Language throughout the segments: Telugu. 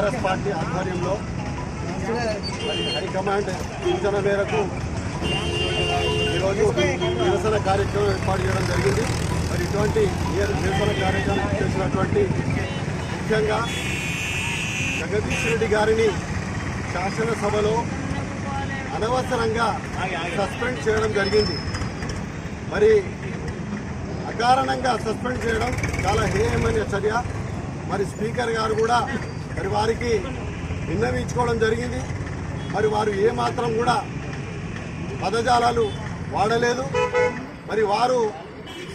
టీఆర్ఎస్ పార్టీ ఆధ్వర్యంలో మరి హైకమాండ్ సూచన మేరకు ఈరోజు నిరసన కార్యక్రమం ఏర్పాటు చేయడం జరిగింది. మరి ఇటువంటి నిరసన కార్యక్రమం చేసినటువంటి ముఖ్యంగా జగదీష్ రెడ్డి గారిని శాసనసభలో అనవసరంగా సస్పెండ్ చేయడం జరిగింది. మరి అకారణంగా సస్పెండ్ చేయడం చాలా హేయమైన చర్య. మరి స్పీకర్ గారు కూడా మరి వారికి విన్నవించుకోవడం జరిగింది. మరి వారు ఏమాత్రం కూడా పదజాలాలు వాడలేదు. మరి వారు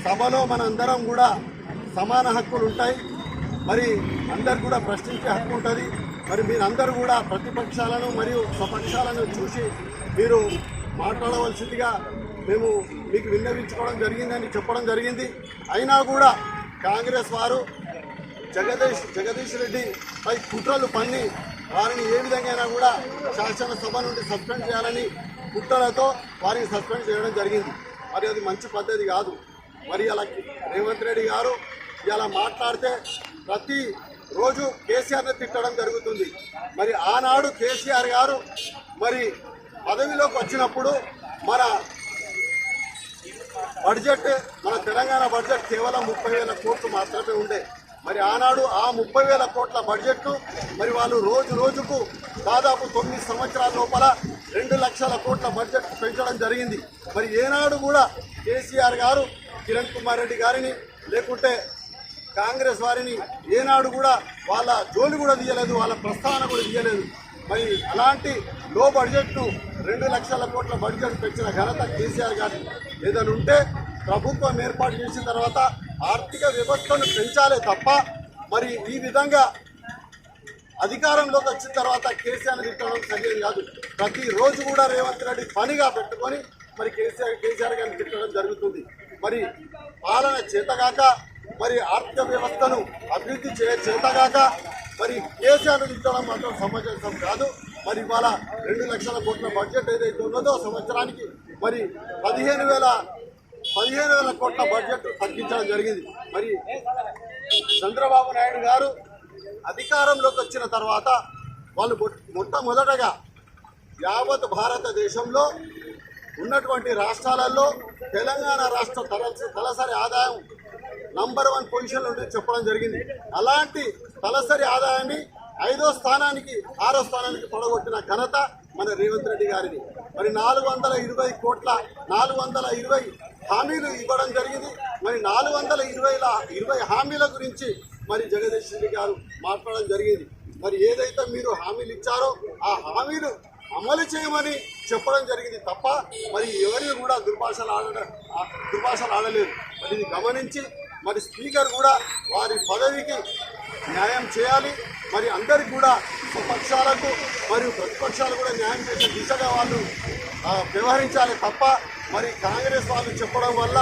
సభలో మనందరం కూడా సమాన హక్కులు ఉంటాయి. మరి అందరు కూడా ప్రశ్నించే హక్కు ఉంటుంది. మరి మీరందరూ కూడా ప్రతిపక్షాలను మరియు స్వపక్షాలను చూసి మీరు మాట్లాడవలసిందిగా మేము మీకు విన్నవించుకోవడం జరిగిందని చెప్పడం జరిగింది. అయినా కూడా కాంగ్రెస్ వారు జగదీష్ జగదీష్ రెడ్డి పై కుట్రలు పన్ని వారిని ఏ విధంగా కూడా శాసనసభ నుండి సస్పెండ్ చేయాలని కుట్రలతో వారిని సస్పెండ్ చేయడం జరిగింది. మరి అది మంచి పద్ధతి కాదు. మరి అలా రేవంత్ రెడ్డి గారు ఇలా మాట్లాడితే ప్రతి రోజు కేసీఆర్ని తిట్టడం జరుగుతుంది. మరి ఆనాడు కేసీఆర్ గారు మరి పదవిలోకి వచ్చినప్పుడు మన బడ్జెట్ మన తెలంగాణ బడ్జెట్ కేవలం ముప్పై వేల కోట్లు మాత్రమే ఉండే. మరి ఆనాడు ఆ ముప్పై వేల కోట్ల బడ్జెట్ మరి వాళ్ళు రోజు రోజుకు దాదాపు తొమ్మిది సంవత్సరాల లోపల రెండు లక్షల కోట్ల బడ్జెట్ పెంచడం జరిగింది. మరి ఏనాడు కూడా కేసీఆర్ గారు కిరణ్ కుమార్ రెడ్డి గారిని లేకుంటే కాంగ్రెస్ వారిని ఏనాడు కూడా వాళ్ళ జోలి కూడా తీయలేదు వాళ్ళ ప్రస్థాన కూడా తీయలేదు. మరి అలాంటి లో బడ్జెట్ను రెండు లక్షల కోట్ల బడ్జెట్ పెంచిన ఘనత కేసీఆర్ గారి ఏదైనా ఉంటే ప్రభుత్వం ఏర్పాటు చేసిన తర్వాత ఆర్థిక వ్యవస్థను పెంచాలే తప్ప మరి ఈ విధంగా అధికారంలోకి వచ్చిన తర్వాత కేసీఆర్ తిట్టడం సరిగ్గా కాదు. ప్రతిరోజు కూడా రేవంత్ రెడ్డి పనిగా పెట్టుకొని మరి కేసీఆర్ కేసీఆర్ గారిని తిట్టడం జరుగుతుంది. మరి పాలన చేతగాక మరి ఆర్థిక వ్యవస్థను అభివృద్ధి చే చేతగాక మరి కేసీఆర్ తిట్టడం మాత్రం సమంజసం కాదు. మరి ఇవాళ రెండు లక్షల కోట్ల బడ్జెట్ ఏదైతే ఉన్నదో సంవత్సరానికి మరి పదిహేను వేల పదిహేను వేల కోట్ల బడ్జెట్ తగ్గింది జరిగింది. మరి చంద్రబాబు నాయుడు గారు అధికారంలోకి వచ్చిన తర్వాత వాళ్ళు మొట్టమొదటగా యావత్ భారతదేశంలో ఉన్నటువంటి రాష్ట్రాలలో తెలంగాణ రాష్ట్ర తల తలసరి ఆదాయం నంబర్ వన్ పొజిషన్లో ఉండి చెప్పడం జరిగింది. అలాంటి తలసరి ఆదాయాన్ని ఐదో స్థానానికి ఆరో స్థానానికి పొడగొట్టిన ఘనత మన రేవంత్ రెడ్డి గారిది. మరి నాలుగు వందల ఇరవై కోట్ల నాలుగు వందల ఇరవై హామీలు ఇవ్వడం జరిగింది. మరి నాలుగు వందల ఇరవైల ఇరవై హామీల గురించి మరి జగదీష్ రెడ్డి గారు మాట్లాడడం జరిగింది. మరి ఏదైతే మీరు హామీలు ఇచ్చారో ఆ హామీలు అమలు చేయమని చెప్పడం జరిగింది తప్ప మరి ఎవరిని కూడా దుర్భాషలు ఆడ ఆ దుర్భాషలు ఆడలేదు. మరి ఇది గమనించి మరి స్పీకర్ కూడా వారి పదవికి న్యాయం చేయాలి. మరి అందరికి కూడా పక్షాలకు మరియు ప్రతిపక్షాలు కూడా న్యాయం చేసే దిశగా వాళ్ళు వ్యవహరించాలి తప్ప మరి కాంగ్రెస్ వాళ్ళు చెప్పడం వల్ల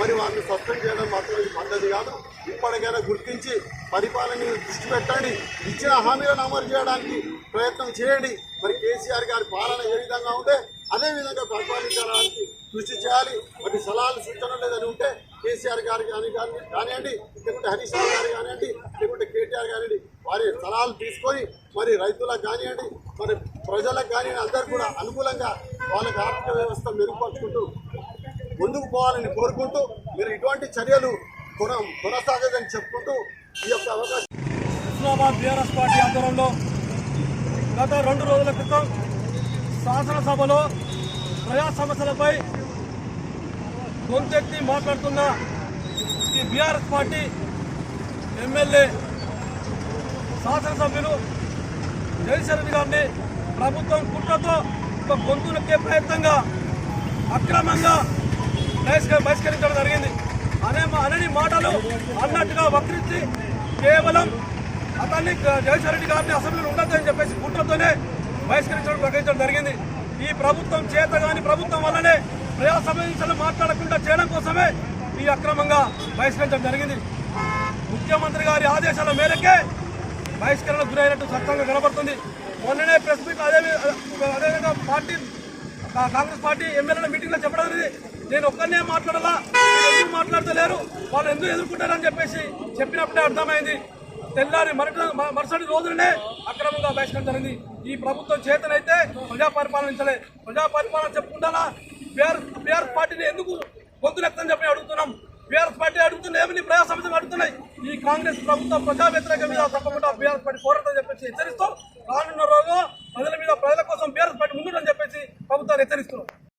మరి వాళ్ళని సస్పెండ్ చేయడం మాత్రం ఇది పద్ధతి కాదు. ఇప్పటికైనా గుర్తించి పరిపాలన మీద దృష్టి పెట్టండి. ఇచ్చిన హామీలను అమలు చేయడానికి ప్రయత్నం చేయండి. మరి కేసీఆర్ గారి పాలన ఏ విధంగా ఉంటే అదే విధంగా పరిపాలించడానికి కృషి చేయాలి. మరి సలహాలు సూచనలు లేదని ఉంటే కేసీఆర్ గారు కానీ కానీ కానివ్వండి లేకుంటే హరీష్ రావు గారు కానివ్వండి లేకుంటే కేటీఆర్ కానివ్వండి వారి సలహాలు తీసుకొని మరి రైతులకు కానివ్వండి మరి ప్రజలకు కానీ అందరు కూడా అనుకూలంగా వాళ్ళకి ఆర్థిక వ్యవస్థ మెరుగుపరుచుకుంటూ ముందుకు పోవాలని కోరుకుంటూ మీరు ఇటువంటి చర్యలు కొన కొనసాగదని చెప్పుకుంటూ ఈ యొక్క అవకాశం హుస్నాబాద్ బీఆర్ఎస్ పార్టీ ఆధ్వర్యంలో గత రెండు రోజుల క్రితం శాసనసభలో ప్రజా సమస్యలపై గొంతెత్తి మాట్లాడుతున్న ఈ బీఆర్ఎస్ పార్టీ ఎమ్మెల్యే శాసనసభ్యులు జయశరణ్ గారిని ప్రభుత్వం కుట్రతో ఒక గొంతు నొక్కే ప్రయత్నంగా అక్రమంగా బహిష్కరించడం జరిగింది. అనే అనని మాటలు అన్నట్టుగా వక్రించి కేవలం అతన్ని జగన్మోహన్ గారిని అసెంబ్లీలో ఉండొద్దని చెప్పేసి కుట్రతోనే బహిష్కరించడం ప్రకటించడం జరిగింది. ఈ ప్రభుత్వం చేత కానీ ప్రభుత్వం వల్లనే ప్రజా సంబంధించిన మాట్లాడకుండా చేయడం కోసమే ఈ అక్రమంగా బహిష్కరించడం జరిగింది. ముఖ్యమంత్రి గారి ఆదేశాల మేరకే బహిష్కరణ గురైనట్టు స్పష్టంగా కనబడుతుంది. మొన్ననే ప్రెస్ మీట్ అదే అదేవిధంగా పార్టీ కాంగ్రెస్ పార్టీ ఎమ్మెల్యేల మీటింగ్లో చెప్పడం అనేది నేను ఒక్కనే మాట్లాడాలా? మీరు ఎందుకు మాట్లాడతలేరు? వాళ్ళు ఎందుకు ఎదుర్కొంటారని చెప్పేసి చెప్పినప్పుడే అర్థమైంది. తెల్లారి మరట మ- మరుసటి రోజులనే అక్రమంగా బహిష్కరణ జరిగింది. ఈ ప్రభుత్వం చేతనైతే ప్రజా పరిపాలన ప్రజా పరిపాలన చెప్పుకుంటారా? బీఆర్ బీఆర్ పార్టీని ఎందుకు గొంతునెత్తని చెప్పి అడుగుతున్నాం? బీఆర్ఎస్ పార్టీ అడుగుతున్న ఏమి ప్రయాస అడుగుతున్నాయి? ఈ కాంగ్రెస్ ప్రభుత్వం ప్రజా వ్యతిరేక మీద తప్పకుండా బీఆర్ఎస్ పార్టీ పోరాటం చెప్పేసి హెచ్చరిస్తూ రానున్న రోజు ప్రజల మీద ప్రజల కోసం బీఆర్ఎస్ పార్టీ ముందుందని చెప్పేసి ప్రభుత్వాన్ని హెచ్చరిస్తున్నాం.